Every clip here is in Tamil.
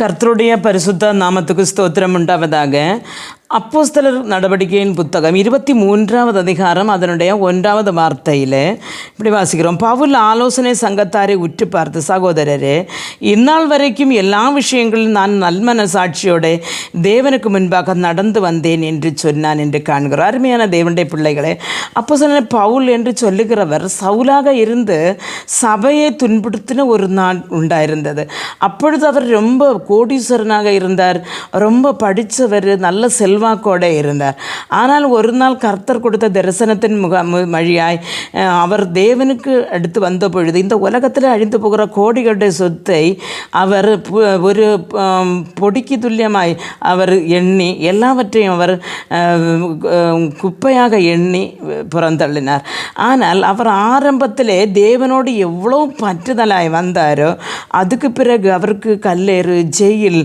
கர்த்தருடைய பரிசுத்த நாமத்துக்கு ஸ்தோத்திரம் உண்டாவதாக. அப்போஸ்தலர் நடவடிக்கையின் புத்தகம் இருபத்தி மூன்றாவது அதிகாரம் அதனுடைய ஒன்றாவது வார்த்தையில் இப்படி வாசிக்கிறோம். பவுல் ஆலோசனை சங்கத்தாரை உற்று பார்த்து சகோதரரே இந்நாள் வரைக்கும் எல்லா விஷயங்களிலும் நான் நல்மன சாட்சியோட தேவனுக்கு முன்பாக நடந்து வந்தேன் என்று சொன்னான் என்று காண்கிறோம் அருமையான தேவனுடைய பிள்ளைகளே அப்போ சொன்ன பவுல் என்று சொல்லுகிறவர் சவுலாக இருந்து சபையை துன்புறுத்தின ஒரு நாள் உண்டாயிருந்தது. அப்பொழுது அவர் ரொம்ப கோடீஸ்வரனாக இருந்தார். ரொம்ப படித்தவர் நல்ல செல்வ செல்வாக்கோடு இருந்தார். ஆனால் ஒரு நாள் கர்த்தர் கொடுத்த தரிசனத்தின் முக வழியாய் அவர் தேவனுக்கு அடுத்து வந்த பொழுது இந்த உலகத்தில் அழிந்து போகிற கோடிகளுடைய சொத்தை அவர் ஒரு பொடிக்கு துல்லியமாய் அவர் எண்ணி எல்லாவற்றையும் அவர் குப்பையாக எண்ணி புறந்தள்ளினார். ஆனால் அவர் ஆரம்பத்திலே தேவனோடு எவ்வளோ பற்றுதலாய் வந்தாரோ அதுக்கு பிறகு அவருக்கு கல்லேறு ஜெயில்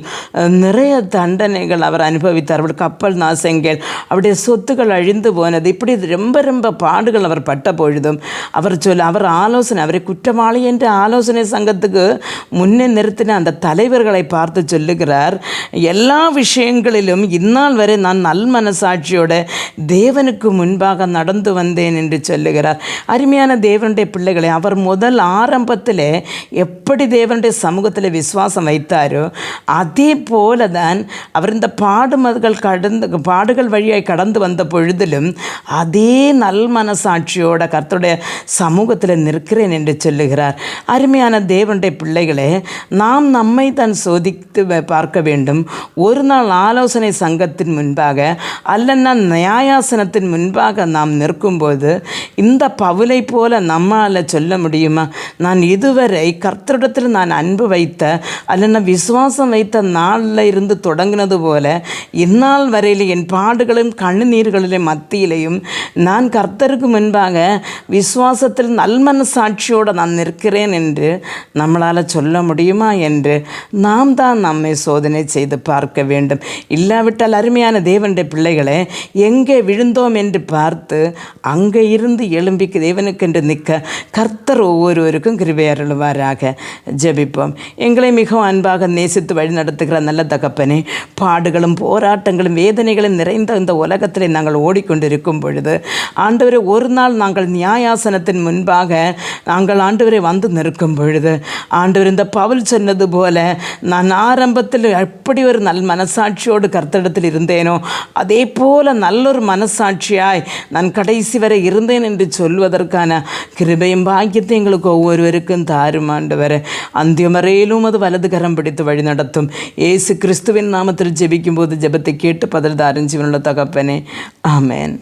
நிறைய தண்டனைகள் அவர் அனுபவித்தார். அவர் கப்பல் நாசங்கள் அவருடைய சொத்துக்கள் அழிந்து போனது. இப்படி ரொம்ப ரொம்ப பாடுகள் அவர் பட்ட பொழுதும் அவர் சொல்ல அவர் ஆலோசனை அவரை குற்றவாளி என்ற ஆலோசனை சங்கத்துக்கு முன்னே நிறுத்தின அந்த தலைவர்களை பார்த்து சொல்லுகிறார் எல்லா விஷயங்களிலும் இந்நாள் வரை நான் நல் மனசாட்சியோட தேவனுக்கு முன்பாக நடந்து வந்தேன் என்று சொல்லுகிறார். அருமையான தேவனுடைய பிள்ளைகளை அவர் முதல் ஆரம்பத்தில் எப்படி தேவனுடைய சமூகத்தில் விசுவாசம் வைத்தாரோ அதே போல தான் அவர் இந்த பாடுமதுகள் கடந்து பாடுகள் வழியாய் கடந்து வந்த பொழுதிலும் அதே நல் மனசாட்சியோட கர்த்தருடைய சமூகத்தில் நிற்கிறேன் என்று சொல்லுகிறார். அருமையான தேவனுடைய பிள்ளைகளே நாம் நம்மை தான் சோதித்து பார்க்க வேண்டும். ஒரு நாள் ஆலோசனை சங்கத்தின் முன்பாக அல்லன்னா நியாயாசனத்தின் முன்பாக நாம் நிற்கும்போது இந்த பவுலை போல நம்மால் சொல்ல முடியுமா? நான் இதுவரை கர்த்தரிடத்தில் நான் அன்பு வைத்த அல்லன்னா விசுவாசம் வைத்த நாளில் இருந்து தொடங்கினது போல இந்நாள் வரை வரையில் என் பாடுகளும் கண்ணுநீர்களிலும் மத்தியிலையும் நான் கர்த்தருக்கு முன்பாக விசுவாசத்தில் நல்மன சாட்சியோடு நான் நிற்கிறேன் என்று நம்மளால் சொல்ல முடியுமா என்று நாம் தான் நம்மை சோதனை செய்து பார்க்க வேண்டும். இல்லாவிட்டால் அருமையான தேவனுடைய பிள்ளைகளே எங்கே விழுந்தோம் என்று பார்த்து அங்கே இருந்து எழும்பிக்கு தேவனுக்கென்று நிற்க கர்த்தர் ஒவ்வொருவருக்கும் கிருபையருள்வாராக ஜபிப்போம். எங்களை மிகவும் அன்பாக நேசித்து வழி நடத்துகிற நல்ல தகப்பனே பாடுகளும் போராட்டங்களும் வேதனைகளும் நிறைந்த இந்த உலகத்தில் நாங்கள் ஓடிக்கொண்டிருக்கும் பொழுது ஆண்டவரை ஒரு நாள் நாங்கள் நியாயாசனத்தின் முன்பாக நாங்கள் ஆண்டவரை வந்து நிற்கும் பொழுது ஆண்டவர் இந்த பவுல் சொன்னது போல நான் ஆரம்பத்தில் எப்படி ஒரு நல் மனசாட்சியோடு கர்த்தடத்தில் இருந்தேனோ அதே போல நல்லொரு மனசாட்சியாய் நான் கடைசி வரை இருந்தேன் என்று சொல்வதற்கான கிருபையும் பாக்கியத்தை எங்களுக்கு ஒவ்வொருவருக்கும் தாரும் ஆண்டவர். அந்தியம் வரையிலும் அது வலது கரம் பிடித்து வழி நடத்தும் ஏசு கிறிஸ்துவின் நாமத்தில் ஜெபிக்கும் போது ஜெபத்தை கேட்டு பத பதில் தாரும் ஜீவனுள்ள தகப்பனே ஆமென்